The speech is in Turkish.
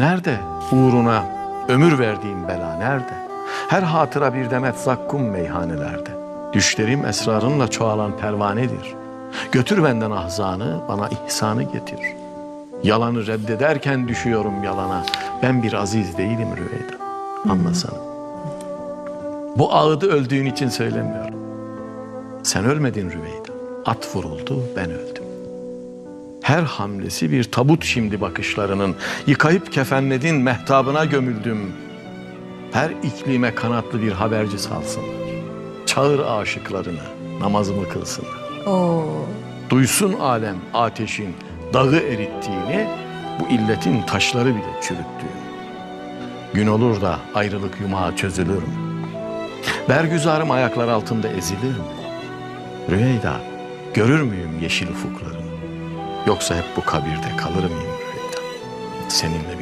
Nerede uğruna ömür verdiğim bela nerede? Her hatıra bir demet zakkum meyhanelerde. Düşlerim esrarınla çoğalan pervanedir. Götür benden ahzanı, bana ihsanı getir. Yalanı reddederken düşüyorum yalana. Ben bir aziz değilim Rüveyda. Anlasana. Bu ağıdı öldüğün için söylemiyorum. Sen ölmedin Rüveyda. At vuruldu, ben öldüm. Her hamlesi bir tabut şimdi bakışlarının. Yıkayıp kefenledin, mehtabına gömüldüm. Her iklime kanatlı bir haberci salsınlar. Çağır aşıklarını, namazımı kılsınlar. Oo. Duysun alem ateşin dağı erittiğini, bu illetin taşları bile çürüttüğünü. Gün olur da ayrılık yumağı çözülür mü? Bergüzarım ayaklar altında ezilir mi? Rüyeyda, görür müyüm yeşil ufuklarını? Yoksa hep bu kabirde kalır mıyım? Seninle bir